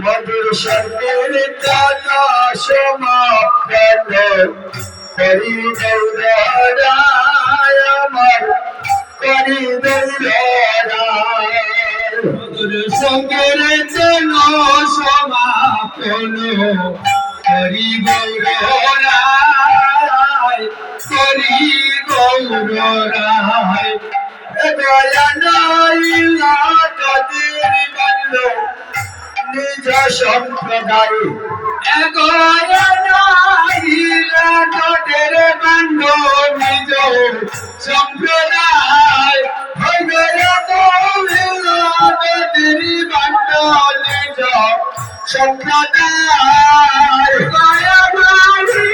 মধুর সত্যের কথা সমাপ্ত হরি গৌরায় আমার হরি গৌরায় মধুর সঙ্গের যেন সমাপন হরি গৌরায় হরি গৌরায় দয়ানাইলা কদির বন্ধ নিজ সম্প্রদায় ভগয়া কৌলা কদির বন্ধ নিজ সম্প্রদায় গয়ানাইলা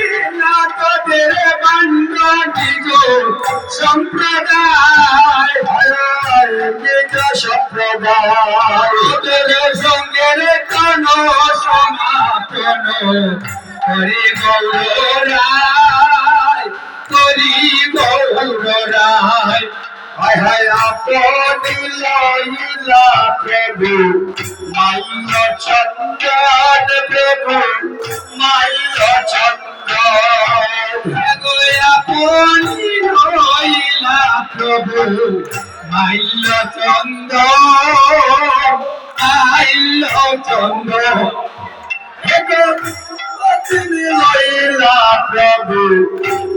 কদের বন্ধ নিজ সম্প্রদায় সম্প্রদায়। তোদের সঙ্গের কান সমাপন হরি গৌরায় গৌরায় প্রভু মাইল চন্দন প্রভু মাইল চন্দন আপনি রইলা প্রভু মাইল চন্দন আইল চন্দন তিনি লইলা প্রভু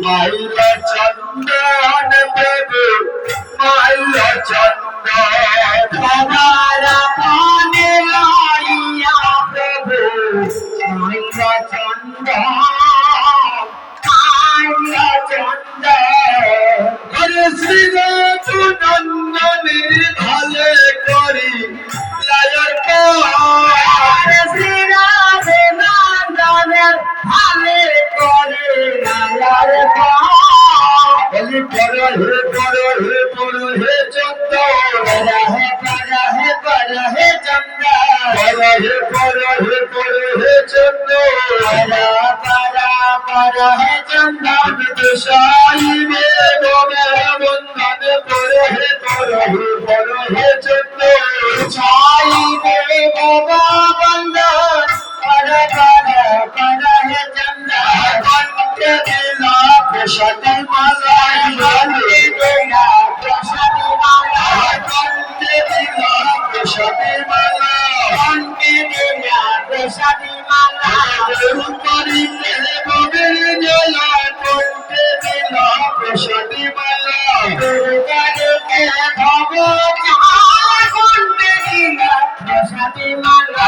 মাইল চন্দন প্রভু মাইল চন্দন বাবারা পানে লাইয়া প্রভু মাইল চন্দন মাইল প্রসাদী মালা কণ্ঠে দিলা প্রসাদী মালা কণ্ঠে দিলা প্রসাদী মালা কণ্ঠে দিলা প্রসাদী মালা রূপারিতে ববের জলা কণ্ঠে দিলা প্রসাদী মালা দুর্গাকে ভব কণ্ঠে দিলা প্রসাদী মালা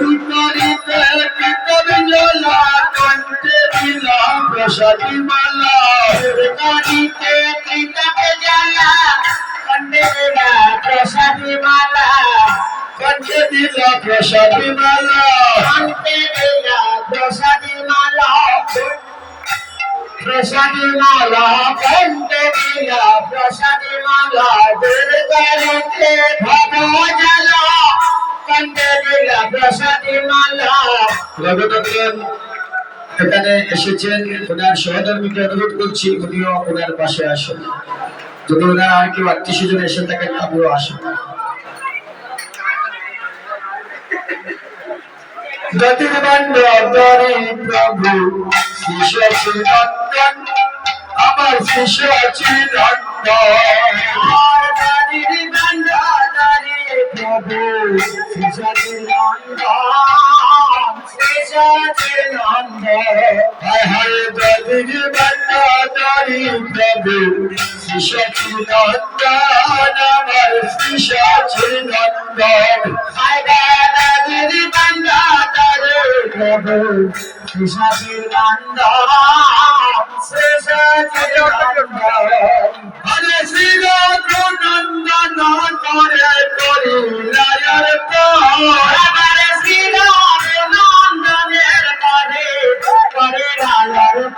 রূপারিতে কিতব জলা কণ্ঠে দিলা প্রসাদী মালা দুর্গাকে কিতব জলা কণ্ঠে দিলা প্রসাদী মালা কণ্ঠে দিলা প্রসাদী মালা কণ্ঠে দিলা প্রসাদী মালা প্রসাদী মালা কণ্ঠে দিলা প্রসাদী মালা দুর্গাকে ভব জলা কণ্ঠে দিলা প্রসাদী মালা রঘুনন্দন এখানে এসেছেন ওনার সহধর্মীকে অনুরোধ করছি, উনিও ওনার পাশে আসুন। যদি ওনার আর কেউ আত্মীয় স্বজন এসে থাকেন আপনিও আসুন প্রভু আমার প্রভু আমার শিষ্য চিরন্তন হায় গতির বান্ড প্রভু শিষ্য চিরন্তন হরে শ্রী নন্দন করে করি লায়ার হরে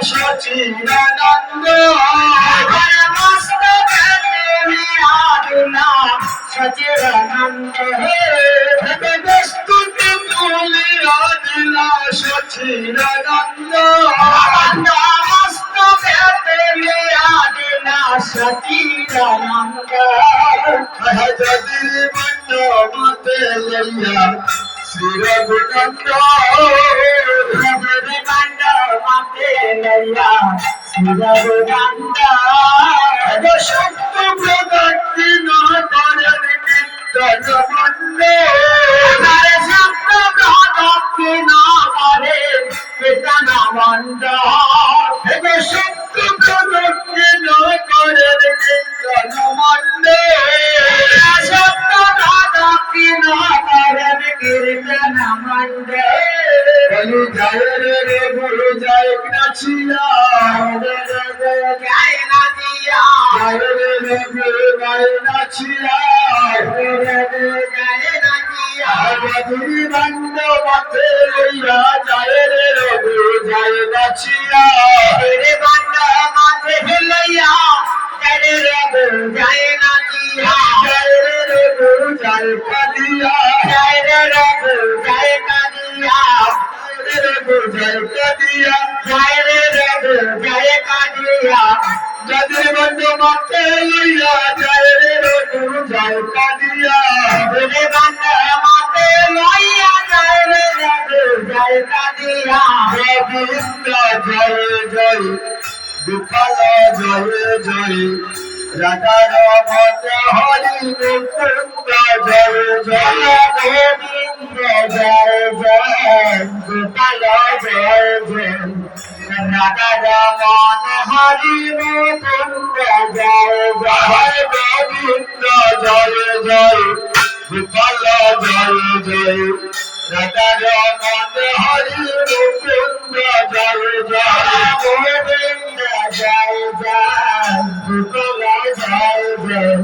দিলা সচিনানন্দ হরে মস্তকে তুলিয়া দিলা সচিনানন্দ হরে মস্তকে তুলিয়া দিলা মতে লইয়া শ্রী রঘুনন্দ সত্য না করেন কীর্তন মন্দ রে রে গুরু জয় নাচিয়া রে বন্দ মাথে লইয়া জয় রে গুরু জয় নাচিয়া জয় রে গুরু জয় কালিয়া জয় রে গুরু জয় কালিয়া জয় রে গুরু জয় কালিয়া জয় জয় কালিয়া যাদের বন্ধ মাথে লইয়া জয় রে গুরু জয় কালিয়া রে বন্ধ মাথে লইয়া জয় রে গুরু জয় কালিয়া গোবিন্দ জয় জয় জয় জয়। রাধা রমন হরি রমন হরি মুকুন্দ জয় গোবিন্দ জয় জয় গোপাল জয় জয় রাধা রমন হরি মুকুন্দ জয় জয় গোবিন্দ জয় জয় গোপাল জয় জয়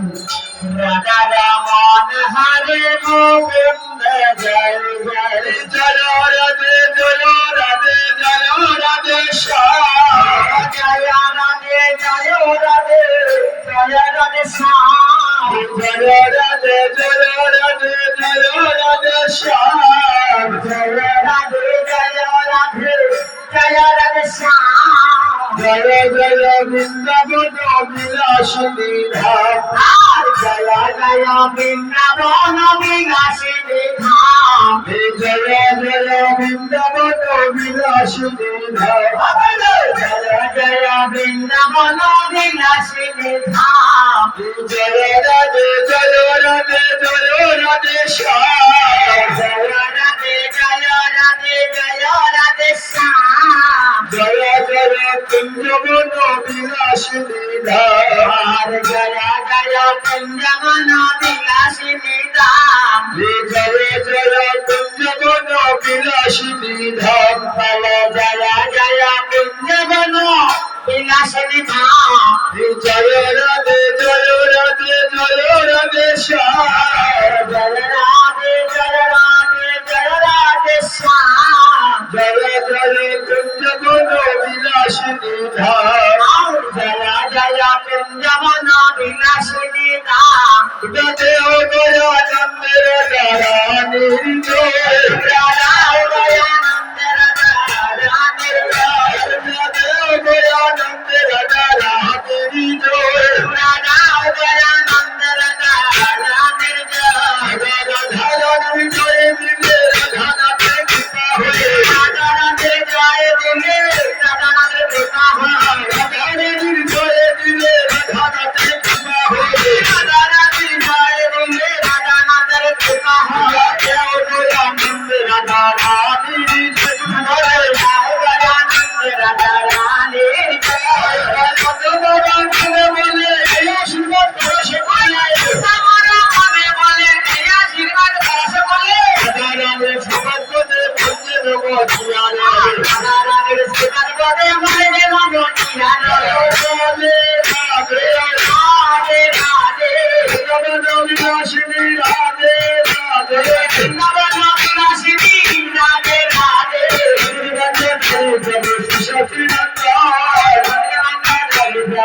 জয় বৃন্দাবন বিলাসিনী জয় জয় বৃন্দাবন বিলাসিনী জয় জয় বৃন্দাবন বিলাসিনী জয় জয় বৃন্দাবন বিলাসিনী জয় রাধে জয় রাধে জয় রাধে জয় রাধে জয় রাধে জয় রাধে শ্যাম জয় জয় কুঞ্জবন বিলাসিনী ধাম জয় জয় কুঞ্জবন বিলাসিনী ধাম জয় জয় কুঞ্জবন বিলাসিনী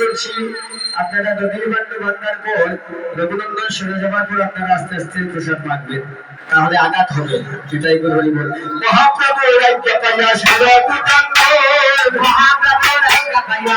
করছি আপনারা রবীন্দ্রবাদ্য বান্ধার পর রঘুনন্দন সরে যাওয়ার পর আপনারা আস্তে আস্তে প্রসাদ বাঁধবেন তাহলে আঘাত হবে। যেটাই করে হরি বল। মহাপ্রভু রাজ্য পাইয়া সর্বপুতাঙ্গ মহাপ্রভু রাজ্য পাইয়া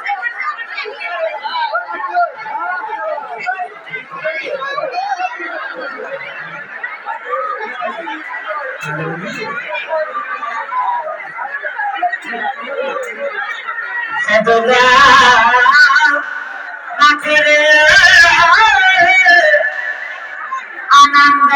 আনন্দ